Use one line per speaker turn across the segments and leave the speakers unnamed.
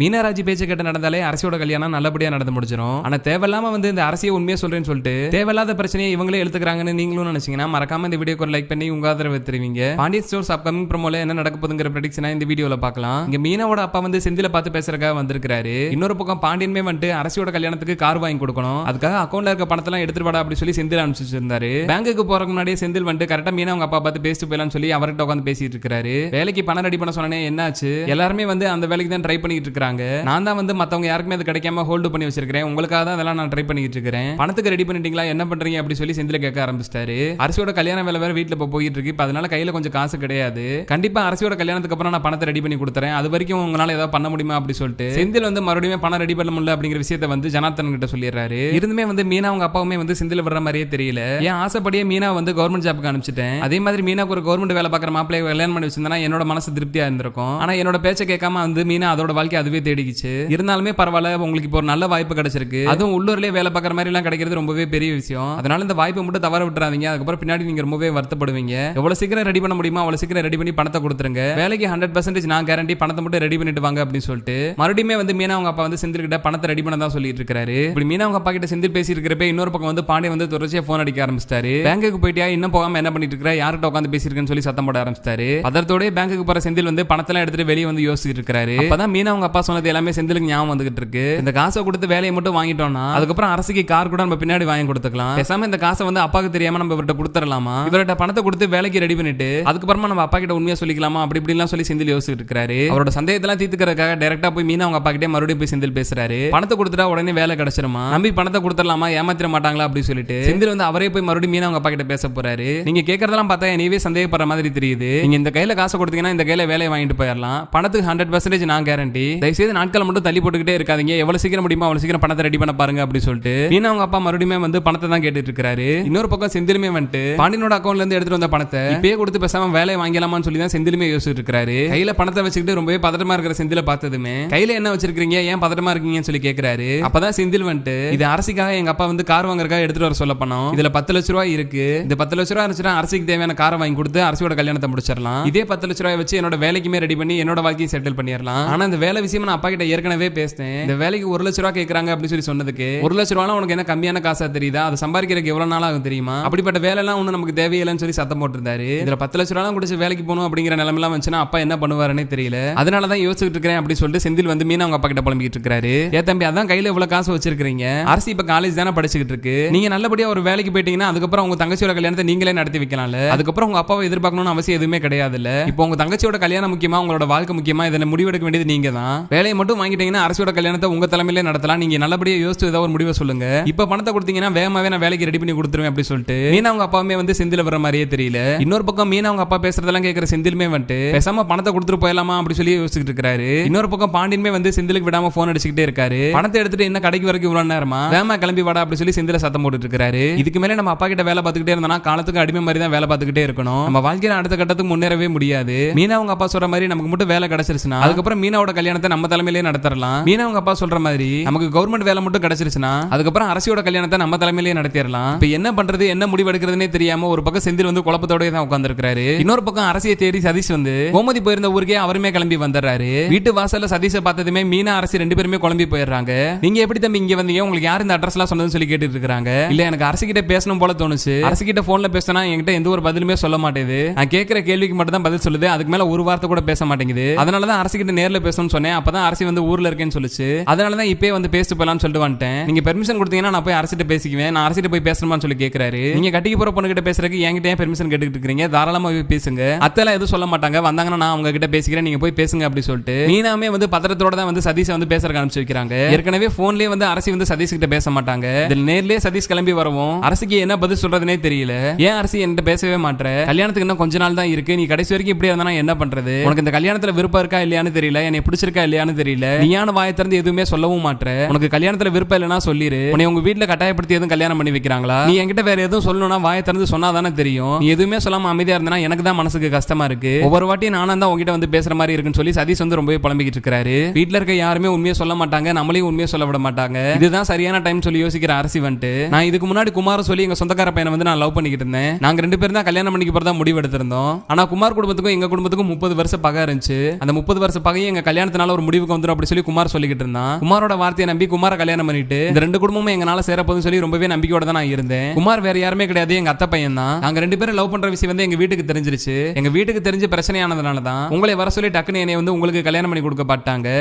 மீனராஜி பேச்சு கேட்ட நடந்தாலே அரசியோட கல்யாணம் நல்லபடியா நடந்து முடிஞ்சிடும் ஆனா தேவையில்லாம வந்து இந்த அரசியை உண்மையை சொல்றேன்னு சொல்லிட்டு தேவையில்லாத பிரச்சனையை இவங்களே எடுத்துக்கிறாங்கன்னு நீங்களும் நினைச்சீங்கன்னா மறக்காம இந்த வீடியோக்கு ஒரு லைக் பண்ணி உங்க ஆதரவு தெரிவிங்க. பாண்டியன் ஸ்டோர்ஸ் அப்கமிங் ப்ரோமோல என்ன நடக்க போதுங்கிற ப்ரெடிக்ஷனா இந்த வீடியோல பார்க்கலாம். இங்க மீனாவோட அப்பா வந்து செந்தில பார்த்து பேசுறக்காக வந்திருக்காரு இன்னொரு பக்கம் பாண்டியன்மே வந்துட்டு அரசியோட கல்யாணத்துக்கு கார் வாங்கி கொடுக்கணும். அதுக்காக அக்கௌண்ட்ல இருக்க பணத்தெல்லாம் எடுத்துட்டு வாடா அப்படி சொல்லி செந்தில் அனுப்பிச்சிருந்தாரு. பேங்குக்கு போறதுக்கு முன்னாடியே செந்தில் வந்துட்டு கரெக்டா மீனா அவங்க அப்பா பார்த்து பேசிட்டு போயிடலாம்னு சொல்லி அவர்கிட்ட உட்காந்து பேசிட்டு இருக்காரு வேலைக்கு பணம் ரெடி பண்ண சொன்னே என்னாச்சு? எல்லாருமே வந்து அந்த வேலைக்கு தான் ட்ரை பண்ணிட்டு இருக்காங்க நான் தான் வந்து மத்தவங்க யாருக்குமே அது கிடைக்காம ஹோல்டு பண்ணி வச்சிருக்கேன் உங்களுக்காக தான் அதெல்லாம் நான் ட்ரை பண்ணிட்டு இருக்கிறேன். பணத்துக்கு ரெடி பண்ணிட்டீங்களா? என்ன பண்றீங்க? அப்படி சொல்லி செந்தில கேட்க ஆரம்பிச்சிட்டாரு. அரசியோட கல்யாண வேலை வேற வீட்டுல இப்போ போயிட்டு இருக்கு. இப்போ அதனால கையில கொஞ்சம் காசு கிடையாது. கண்டிப்பா அரசியோட கல்யாணத்துக்கு அப்புறம் நான் பணத்தை ரெடி பண்ணி கொடுத்துறேன். அது வரைக்கும் உங்களால ஏதாவது பண்ண முடியுமா? அப்படி சொல்லிட்டு. செந்தில் வந்து மறுபடியும் பணம் ரெடி பண்ண முடியல அப்படிங்கிற விஷயத்தை வந்து ஜனார்த்தன் கிட்ட சொல்லிடுறாரு. இருந்துமே வந்து மீனா அவங்க அப்பாவுமே வந்து செந்தில் வர்ற மாதிரியே தெரியல. ஏன் ஆசைப்படியே மீனா வந்து கவர்மெண்ட் ஜாப்க்கு அனுப்பிச்சிட்டேன். அதே மாதிரி மீனாக்கு ஒரு கவர்மெண்ட் வேலை பார்க்குற மாப்பிள்ளைய கல்யாணம் பண்ணி வச்சிருந்தா என்னோட மனசு திருப்தியா இருந்திருக்கும். ஆனா என்னோட பேச்சை கேட்காம வந்து மீனா அதோட வாழ்க்கை அதுவே தேடிக்கிச்சு. இருந்தாலுமே பரவாயில்ல உங்களுக்கு இப்போ ஒரு நல்ல வாய்ப்பு கிடைச்சிருக்கு. அதுவும் உள்ளூர்லயே வேலை பார்க்குற மாதிரி எல்லாம் கிடைக்கிறது ரொம்பவே பெரிய விஷயம். அதனால இந்த வாய்ப்பை மட்டும் தவற விட்டுறாதீங்க. அதுக்கப்புறம் பின்னாடி நீங்க ரொம்பவே வருத்தப்படுவீங்க. எவ்வளவு சீக்கிரம் ரெடி பண்ண முடியுமா அவ்வளவு சீக்கிரம் ரெடி பண்ணி பணத்தை கொடுத்துருங்க. வேலைக்கு ஹண்ட்ரட் பர்சன்டேஜ் நான் கேரண்டி பணத்தை மட்டும் ரெடி பண்ணிட்டு வாங்க அப்படின்னு சொல்லிட்டு மறுபடியும் வந்து மீனா அவங்க அப்பா வந்து செந்தில் கிட்ட பணத்தை ரெடி பண்ண தான் சொல்லிட்டு இருக்காரு. இப்படி மீனா அவங்க அப்பா கிட்ட செந்தில் பேசி இருக்கிறப்ப இன்னொரு பக்கம் வந்து பாண்டிய வந்து தொடர்ச்சியா போன் அடிக்க ஆரம்பிச்சிட்டாரு. பேங்குக்கு போயிட்டியா? இன்னும் போகாம என்ன பண்ணிட்டு இருக்கிற? யார்கிட்ட உட்காந்து பேசிருக்கேன்னு சொல்லி சத்தம் போட ஆரம்பிச்சிட்டாரு. அதோடய பேங்குக்கு போற செந்தில் வந்து பணத்தெல்லாம் எடுத்துட்டு வெளியே வந்து யோசிச்சுட்டு இருக்காரு. அப்பதான் மீனா அவங்க அப்பா சொன்னது எல்லாமே செந்திலுக்கு ஞாபகம் வந்துகிட்டு இருக்கு இந்த காசை கொடுத்து வேலையை மட்டும் வாங்கிட்டோம்னா அதுக்கப்புறம் அரசுக்கு கார் கூட நம்ம பின்னாடி வாங்கி கொடுத்துக்கலாம். பேசாம இந்த காசை வந்து அப்பாக்கு தெரியாம நம்ம இவர்கிட்ட கொடுத்துடலாமா? இவர்கிட்ட பணத்தை கொடுத்து வேலைக்கு ரெடி பண்ணிட்டு அதுக்கப்புறமா நம்ம அப்பா கிட்ட உண்மையா சொல்லிக்கலாமா? அப்படி இப்படிலாம் சொல்லி செந்தில் யோசிச்சுட்டு இருக்காரு அவரோட சந்தேகத்தெல்லாம் தீர்த்துக்கிறதுக்காக டேரக்டா போய் மீனா அவங்க அப்பா கிட்டே மறுபடியும் போய் செந்தில் பேசுறாரு. பணத்தை கொடுத்துட்டா உடனே வேலை கிடைச்சிருமா? நம்பி பணத்தை கொடுத்துடலாமா? ஏமாத்திர மாட்டாங்களா? அப்படி சொல்லிட்டு செந்தில் வந்து அவரே போய் மறுபடியும் மீனா அவங்க அப்பா கிட்ட பேச போறாரு. நீங்க கேட்கறதெல்லாம் பார்த்தா என்னவே சந்தேகப்படுற மாதிரி தெரியுது. நீங்க இந்த கையில காசை கொடுத்தீங்கன்னா இந்த கையில வேலையை வாங்கிட்டு போயிடலாம். பணத்துக்கு ஹண்ட்ரட் பர்சன்டேஜ் நான் கேரண்டி தயவுசெய்து நாட்களை மட்டும் தள்ளி போட்டுக்கிட்டே இருக்காதீங்க. எவ்வளவு சீக்கிரம் முடியுமோ அவ்வளவு சீக்கிரம் பணத்தை ரெடி பண்ண பாருங்க அப்படின்னு சொல்லிட்டு மீனா அவங்க அப்பா மறுபடியும் வந்து பணத்தை தான் கேட்டுட்டு இருக்காரு. இன்னொரு பக்கம் செந்திலுமே வந்துட்டு பாண்டியனோட அக்கௌண்ட்ல இருந்து எடுத்துட்டு வந்த பணத்தை இப்பயே கொடுத்து பேசாம வேலையை வாங்கலாமான்னு சொல்லி தான் செந்திலுமே யோசிச்சுட்டு இருக்காரு. கையில பணத்தை வச்சுக்கிட்டு ரொம்பவே பதட்டமா இருக்கிற செந்தில பார்த்ததுமே கையில என்ன வச்சிருக்கீங்க ஏன் பதட்டமா இருக்கீங்கன்னு சொல்லி கேட்கிறாரு அப்பதான் செந்தில் வந்துட்டு இது அரசிக்காக எங்க அப்பா வந்து கார் வாங்குறதுக்காக எடுத்துட்டு வர சொல்ல பணம் இதுல பத்து லட்ச ரூபாய் இருக்கு. இந்த பத்து லட்ச ரூபாய் இருந்துச்சுன்னா அரசுக்கு தேவையான காரை வாங்கி கொடுத்து அரசியோட கல்யாணத்தை முடிச்சிடலாம். இதே பத்து லட்ச ரூபாய் வச்சு என்னோட வேலைக்குமே ரெடி பண்ணி என்னோட வாழ்க்கையை செட்டில் பண்ணிடலாம். ஆனா இந்த வேலை விஷயம் நான் அப்பா கிட்ட ஏற்கனவே பேசினேன். இந்த வேலைக்கு ஒரு லட்ச ரூபாய் கேக்குறாங்க அப்படின்னு சொல்லி சொன்னதுக்கு ஒரு லட்ச ரூபாய் உனக்கு என்ன கம்மியான காசா தெரியுதா? அதை சம்பாதிக்கிறதுக்கு எவ்வளவு நாள் ஆகும் தெரியுமா? அப்படிப்பட்ட வேலை எல்லாம் ஒண்ணு நமக்கு தேவையில்லைன்னு சொல்லி சத்தம் போட்டிருந்தாரு. இதுல பத்து லட்ச ரூபாய் குடிச்சு வேலைக்கு போகணும் அப்படிங்கிற நிலைமெல்லாம் வந்துச்சுன்னா அப்பா என்ன பண்ணுவாருன்னே தெரியல. அதனால தான் யோசிச்சுட்டு இருக்கிறேன் அப்படி சொல்லிட்டு செந்தில் வந்து மீனா அவங்க அப்பா கிட்ட புலம்பிக்கிட்டு இருக்காரு ஏ தம்பி அதான் கையில இவ்வளவு காசு வச்சிருக்கீங்க அரசு இப்ப காலேஜ் தானே படிச்சுக்கிட்டு இருக்கு. நீங்க நல்லபடியா ஒரு வேலைக்கு போயிட்டீங்கன்னா அதுக்கப்புறம் உங்க தங்கச்சியோட கல்யாணத்தை நீங்களே நடத்தி வைக்கலாம்ல. அதுக்கப்புறம் உங்க அப்பாவை எதிர்பார்க்கணும்னு அவசியம் எதுவுமே கிடையாது இல்ல இப்போ உங்க தங்கச்சியோட கல்யாணம் முக்கியமா உங்களோட வாழ்க்கை முக்கியமா இதில் முடிவெடுக்க வேண்டியது நீங்க தான் வேலையை மட்டும் வாங்கிட்டீங்கன்னா அரசியோட கல்யாணத்தை உங்க தலைமையிலே நடத்தலாம். நீங்க நல்லபடியா யோசிச்சு ஏதாவது ஒரு முடிவை சொல்லுங்க. இப்ப பணத்தை கொடுத்தீங்கன்னா வேகமாவே நான் வேலைக்கு ரெடி பண்ணி கொடுத்துருவேன் அப்படி சொல்லிட்டு மீனா அவங்க அப்பாவுமே வந்து செந்தில் வர மாதிரியே தெரியல. இன்னொரு பக்கம் மீனா அவங்க அப்பா பேசுறதெல்லாம் கேட்கிற செந்திலுமே வந்துட்டு பேசாம பணத்தை கொடுத்துட்டு போயிடலாமா? அப்படி சொல்லி யோசிச்சுட்டு இருக்காரு. இன்னொரு பக்கம் பாண்டியனுமே வந்து செந்திலுக்கு விடாம போன் அடிச்சுக்கிட்டே இருக்காரு. பணத்தை எடுத்துட்டு என்ன கடைக்கு வரைக்கும் இவ்வளவு நேரமா? வேமா கிளம்பி வாடா அப்படி சொல்லி செந்தில சத்தம் போட்டுட்டு இருக்காரு. இதுக்கு மேலே நம்ம அப்பா கிட்ட வேலை பார்த்துக்கிட்டே இருந்தோம்னா காலத்துக்கு அடிமை மாதிரி தான் வேலை பார்த்துக்கிட்டே இருக்கணும். நம்ம வாழ்க்கையில அடுத்த கட்டத்துக்கு முன்னேறவே முடியாது. மீனா அவங்க அப்பா சொல்ற மாதிரி நமக்கு மட்டும் வேலை கிடைச்சிருச்சுன்னா அதுக்கப்புறம் மீனாவோட கல்யாணத்தை நம்ம தலைமையிலே நடத்தரலாம். மீனா அவங்க அப்பா சொல்ற மாதிரி நமக்கு கவர்மெண்ட் வேலை மட்டும் கிடைச்சிருச்சுன்னா அதுக்கப்புறம் அரசியோட கல்யாணத்தை நம்ம தலைமையிலே நடத்திடலாம் இப்ப என்ன பண்றது என்ன முடிவு எடுக்கிறதுனே தெரியாம ஒரு பக்கம் செந்தில் வந்து குழப்பத்தோடய தான் உட்காந்துருக்காரு இன்னொரு பக்கம் அரசியை தேடி சதீஷ் வந்து கோமதி போயிருந்த ஊருக்கே அவருமே கிளம்பி வந்துடுறாரு. வீட்டு வாசல்ல சதீஷை பார்த்ததுமே மீனா அரசி ரெண்டு பேருமே குழம்பி போயிடுறாங்க. நீங்க எப்படி தம்பி இங்க வந்தீங்க? உங்களுக்கு யார் இந்த அட்ரஸ் எல்லாம் சொன்னதுன்னு சொல்லி கேட்டுட்டு இருக்காங்க இல்ல எனக்கு அரசு கிட்ட பேசணும் போல தோணுச்சு. அரசு கிட்ட போன்ல பேசினா என்கிட்ட எந்த ஒரு பதிலுமே சொல்ல மாட்டேது. நான் கேட்கிற கேள்விக்கு மட்டும் தான் பதில் சொல்லுது. அதுக்கு மேல ஒரு வார்த்தை கூட பேச மாட்டேங்குது. அதனால தான் அரசு கிட்ட நேர்ல பேசணும்னு சொன்னேன். அப்பதான் அரசி வந்து ஊர்ல இருக்கேன்னு சொல்லிச்சு. அதனால தான் இப்பே வந்து பேசிட்டு போலாம்னு சொல்லிட்டு வந்துட்டேன். நீங்க பெர்மிஷன் கொடுத்தீங்கன்னா நான் போய் அரசிட்ட பேசிக்குவேன். நான் அரசிட்ட போய் பேசணுமான்னு சொல்லி கேட்கிறாரு நீங்க கட்டிக்கு போற பொண்ணு கிட்ட பேசுறதுக்கு என்கிட்ட ஏன் பெர்மிஷன் கேட்டுக்கிட்டு இருக்கீங்க. தாராளமா போய் பேசுங்க. அத்தெல்லாம் எதுவும் சொல்ல மாட்டாங்க. வந்தாங்கன்னா நான் அவங்க கிட்ட பேசிக்கிறேன். நீங்க போய் பேசுங்க அப்படி சொல்லிட்டு. மீனாமே வந்து பத்திரத்தோட தான் வந்து சதீஷை வந்து பேசுறதுக்கு அனுப்பிச்சு வைக்கிறாங்க. ஏற்கனவே போன்லயே வந்து அரசி வந்து சதீஷ் கிட்ட பேச மாட்டாங்க. இதில் நேர்லயே சதீஷ் கிளம்பி வரவும். அரசுக்கு என்ன பதில் சொல்றதுனே தெரியல. ஏன் அரசி என்கிட்ட பேசவே மாட்டேற கல்யாணத்துக்கு இன்னும் கொஞ்ச நாள் தான் இருக்கு. நீ கடைசி வரைக்கும் இப்படி இருந்தா என்ன பண்றது? உனக்கு இந்த கல்யாணத்துல விருப்பம் இருக்கா இல்லையான்னு தெரியல. என்னை பிடிச்சிருக்கா இல்லையான்னு தெரியல. நீயான வாயை திறந்து எதுவுமே சொல்லவும் மாட்டேற உனக்கு கல்யாணத்துல விருப்பம் இல்லைன்னா சொல்லிரு. உன்னை உங்க வீட்டுல கட்டாயப்படுத்தி எதுவும் கல்யாணம் பண்ணி வைக்கிறாங்களா? நீ என்கிட்ட வேற எதுவும் சொல்லணும்னா வாய திறந்து சொன்னா தானே தெரியும். நீ எதுவுமே சொல்லாம அமைதியா இருந்தா எனக்கு தான் மனசுக்கு கஷ்டமா இருக்கு. ஒவ்வொரு வாட்டியும் நானும் தான் உங்ககிட்ட வந்து பேசுற மாதிரி இருக்குன்னு சொல்லி சதீஷ் வந்து ரொம்பவே புலம்பிக்கிட்டு இருக்காரு. வீட்டுல இருக்க யாருமே உண்மையை சொல்ல மாட்டாங்க. நம்மளையும் உண்மையை சொல்ல விட மாட்டாங்க. இதுதான் சரியான டைம் சொல்லி யோசிக்கிற அரசி வந்துட்டு. நான் இதுக்கு முன்னாடி குமார் சொல்லி எங்க சொந்தக்கார பையனை வந்து நான் லவ் பண்ணிக்கிட்டு இருந்தேன். நாங்க ரெண்டு பேரும் தான் கல்யாணம் பண்ணிக்க போறதா முடிவு எடுத்திருந்தோம். ஆனா குமார் குடும்பத்துக்கும் எங்க குடும்பத்துக்கும் முப்பது வருஷம் பகை இருந்துச்சு. அந்த முப்பது வருஷ பகையும் எங்க கல்யாணத்தினால ஒரு முடிவுக்கு வந்துடும் அப்படி சொல்லி குமார் சொல்லிக்கிட்டு இருந்தான். குமாரோட வார்த்தையை நம்பி குமார கல்யாணம் பண்ணிட்டு இந்த ரெண்டு குடும்பமும் எங்களால சேரப்போதுன்னு சொல்லி ரொம்பவே நம்பிக்கையோட தான் நான் இருந்தேன். குமார் வேற யாருமே கிடையாது எங்க அத்தை பையன் தான் நாங்க ரெண்டு பேரும் லவ் பண்ற விஷயம் வந்து எங்க வீட்டுக்கு தெரிஞ்சிருச்சு. எங்க வீட்டுக்கு தெரிஞ்சு பிரச்சனையானதுனால தான் உங்களை வர சொல்லி டக்குன்னு என்னை வந்து உங்களுக்கு கல்யாணம் பண்ணி கொடுக்க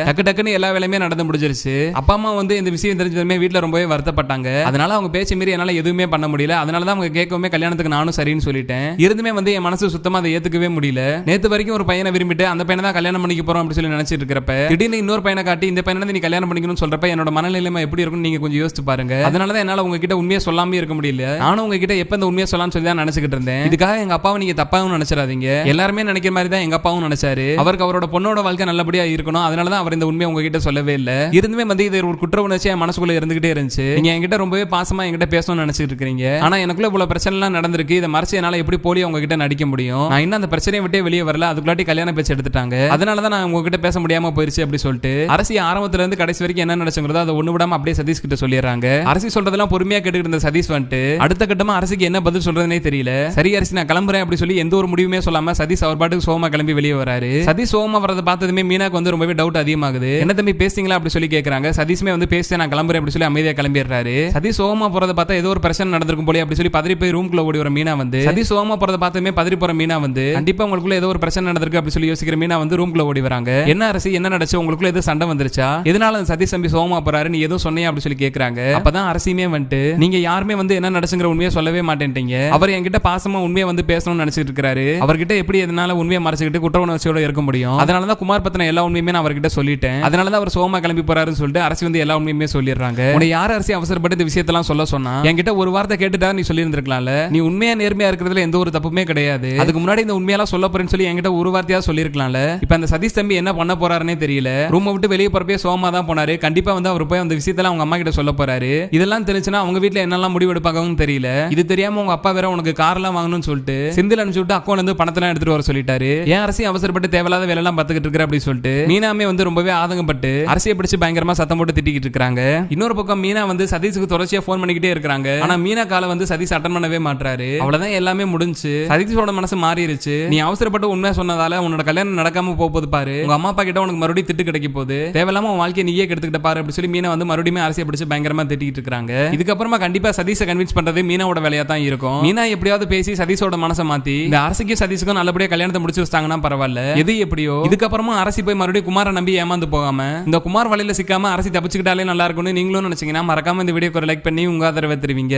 டக்கு டக்குன்னு எல்லா வேலையுமே நடந்து முடிஞ்சிருச்சு. அப்பா அம்மா வந்து இந்த விஷயம் தெரிஞ்சதுமே வீட்டில் ரொம்பவே வருத்தப்பட்டாங்க. அதனால அவங்க பேச்சு மீறி என்னால எதுவுமே பண்ண முடியல. அதனால தான் அவங்க கேட்கவுமே கல்யாணத்துக்கு நானும் சரின்னு சொல்லிட்டேன். இருந்துமே வந்து என் மனசு சுத்தமா அதை ஏத்துக்கவே முடியல. நேத்து வரைக்கும் ஒரு பையனை விரும்பிட்டு அந்த பையனை தான் கல்யாணம் பண்ணிக்க போறோம் அப்படின்னு சொல்லி நினைச்சிட்டு இருக்கிறப்ப திடீர்னு இன்னொரு பையனை காட்டி இந்த பையனை நீ கல்யாணம் பண்ணிக்கணும்னு சொல்றப்ப என்னோட மனநிலைமை எப்படி இருக்கும்னு நீங்க கொஞ்சம் யோசிச்சு பாருங்க. அதனால தான் என்னால உங்ககிட்ட உண்மையை சொல்லாம இருக்க முடியல. நானும் உங்ககிட்ட எப்ப இந்த உண்மையை சொல்லலாம்னு சொல்லி தான் நினைச்சுக்கிட்டு இருந்தேன். இதுக்காக எங்க அப்பாவை நீங்க தப்பாவும் நினைச்சிடாதீங்க. எல்லாருமே நினைக்கிற மாதிரி தான் எங்க அப்பாவும் நினைச்சாரு. அவருக்கு அவரோட பொண்ணோட வாழ்க்கை நல்லபடியா இருக்கணும். அதனால தான் அவர் இந்த உண்மையை உங்ககிட்ட சொல்லவே இல்லை. இருந்துமே வந்து இது ஒரு குற்ற உணர்ச்சி என் மனசுக்குள்ள இருந்துகிட்டே இருந்துச்சு. நீங்க என்கிட்ட ரொம்பவே பாசமா என்கிட்ட பேசணும்னு நினைச்சிட்டு இருக்கீங்க ஆனா எனக்குள்ள இவ்வளவு பிரச்சனை எல்லாம் நடந்திருக்கு. இதை மறைச்சு என்னால எப்படி போலி உங்ககிட்ட நடிக்க முடியும்? நான் இன்னும் அந்த பிரச்சனையை விட்டே வெளியே வரல. அதுக்குள்ளாட்டி கல்யாணம் பேச்சு எடுத்துட்டாங்க. அதனால தான் நான் உங்ககிட்ட பேச முடியாம போயிருச்சு அப்படி சொல்லிட்டு அரசி ஆரம்பத்துல இருந்து கடைசி வரைக்கும் என்ன நினைச்சுங்கிறதோ அதை ஒண்ணு விடாம அப்படியே சதீஷ் கிட்ட சொல்லிடுறாங்க. அரசி சொல்றதெல்லாம் பொறுமையா கேட்டுக்கிட்டு இருந்த சதீஷ் வந்துட்டு அடுத்த கட்டமா அரசிக்கு என்ன பதில் சொல்றதுனே தெரியல. சரி அரசி நான் கிளம்புறேன் அப்படி சொல்லி எந்த ஒரு முடிவுமே சொல்லாம சதீஷ் அவர் பாட்டுக்கு சோமா கிளம்பி வெளியே வராரு. சதீஷ் சோமா வரதை பார்த்ததுமே மீனாக்கு வந்து ரொம்பவே டவுட் அதிகமாகுது. என்ன தம்பி பேசுங்களா அப்படி சொல்லி கேக்குறாங்க. சதீஷ்மே வந்து பேசி நான் கிளம்புறேன் அப்படி சொல்லி அமைதியா கிளம்பிடுறாரு. சதீஷ் சோமா போறத பார்த்தா ஏதோ ஒரு பிரச்சனை நடந்திருக்கும் போல அப்படி சொல்லி பதறி போய் ரூம்குள்ள ஓடி வர மீனா வந்து சதீஷ் சோமா போறத பார்த்ததுமே பதறி போற மீனா வந்து கண்டிப்பா உங்களுக்குள்ள ஏதோ ஒரு பிரச்சனை நடந்திருக்கு அப்படி சொல்லி யோசிக்கிற மீனா வந்து ரூம்குள்ள ஓடி வராங்க. என்ன அரசு என்ன நடச்சு உங்களுக்குள்ள ஏதோ சண்டை வந்துருச்சா? எதனால அந்த சதீஷ் தம்பி சோமா போறாரு? நீ எதுவும் சொன்னியா அப்படி சொல்லி கேக்குறாங்க. அப்பதான் அரசியுமே வந்துட்டு நீங்க யாருமே வந்து என்ன நடச்சுங்கிற உண்மையை சொல்லவே மாட்டேன்ட்டீங்க. அவர் என்கிட்ட பாசமா உண்மையை வந்து பேசணும்னு நினைச்சிட்டு இருக்காரு. அவர்கிட்ட எப்படி எதனால உண்மையை மறைச்சுக்கிட்டு குற்ற உணர்ச்சியோட இருக்க முடியும்? அதனாலதான் குமார் பத்தின எல்லா உண்மையுமே நான் அவர்கிட்ட சொல்லிட்டேன். அதனால தான் அவர் சோமா கிளம்பி போறாருன்னு சொல்லிட்டு அரசு வந்து எல்லா உண்மையுமே சொல்லிடுறாங்க. உன்னை யார் அரசி அவசரப்பட்டு இந்த விஷயத்தெல்லாம் சொல்ல சொன்னா? என்கிட்ட ஒரு வார்த்தை கேட்டுட்டா நீ சொல்லி இருந்திருக்கலாம்ல நீ உண்மையா நேர்மையா இருக்கிறதுல எந்த ஒரு தப்புமே கிடையாது. அதுக்கு முன்னாடி இந்த உண்மையெல்லாம் சொல்ல போறேன்னு சொல்லி என்கிட்ட ஒரு வார்த்தையா சொல்லிருக்கலாம்ல இப்ப அந்த சதீஷ் தம்பி என்ன பண்ண போறாருன்னே தெரியல. ரூமை விட்டு வெளியே போறப்பே சோமா தான் போனாரு. கண்டிப்பா வந்து அவர் போய் அந்த விஷயத்தெல்லாம் அவங்க அம்மா கிட்ட சொல்ல போறாரு. இதெல்லாம் தெரிஞ்சுன்னா அவங்க வீட்டுல என்னெல்லாம் முடிவு எடுப்பாங்கன்னு தெரியல. இது தெரியாம உங்க அப்பா வேற உனக்கு கார்லாம் வாங்கணும்னு சொல்லிட்டு சிந்தில் அனுப்பிச்சு விட்டு அக்கௌண்ட் இருந்து பணத்தெல்லாம் எடுத்துட்டு வர சொல்லிட்டாரு. ஏன் அரசியும் அவசரப்பட்டு தேவையில்லாத வேலை எல்லாம் பார்த்துக்கிட்டு இருக்கிற? அப்படின்னு சொல்லிட்டு மீனாமே வந்து ரொம்பவே ஆதங்கப்பட்டு அரசியை பிடிச்சு பயங்கரமா சத்தம் போட்டு திட்டிக்கிட்டு இருக்காங்க இன்னொரு பக்கம் மீனா வந்து சதீஷுக்கு தொடர்ச்சியா போன் பண்ணிக்கிட்டே இருக்காங்க ஆனா மீனா காலை வந்து சதீஷ் அட்டன் பண்ணவே மாட்டாரு அவ்வளவுதான் எல்லாமே முடிஞ்சு. சதீஷோட மனசு மாறிடுச்சு நீ அவசரப்பட்டு உண்மை சொன்னதால உன்னோட கல்யாணம் நடக்காம போக போகுது பாரு. உங்க அம்மா அப்பா கிட்ட உனக்கு மறுபடியும் திட்டு கிடைக்க போகுது தேவையில்லாம உன் வாழ்க்கையை நீயே கெடுத்துக்கிட்ட பாரு அப்படி சொல்லி மீனை வந்து மறுபடியும் அரசியை பிடிச்சு பயங்கரமா திட்டிட்டு இருக்காங்க. இதுக்கப்புறமா கண்டிப்பா சதீஷை கன்வின்ஸ் பண்றது மீனாவோட வேலையா தான் இருக்கும். மீனா எப்படியாவது பேசி சதீஷோட மனசை மாத்தி இந்த அரசுக்கும் சதீஷுக்கும் நல்லபடியா கல்யாணத்தை முடிச்சு வச்சாங்கன்னா பரவாயில்ல. எது எப்படியோ இதுக்கப்புறமா அரசி போய் மறுபடியும் குமாரை நம்பி ஏமாந்து போகாம இந்த குமார் வலையில சிக்காம அரசி தப்பிச்சுக்கிட்டாலே நல்லா இருக்கும்னு நீங்களும் நினைச்சீங்கன்னா மறக்காம இந்த வீடியோக்கு ஒரு லைக் பண்ணி உங்க ஆதரவை தெரிவிங்க.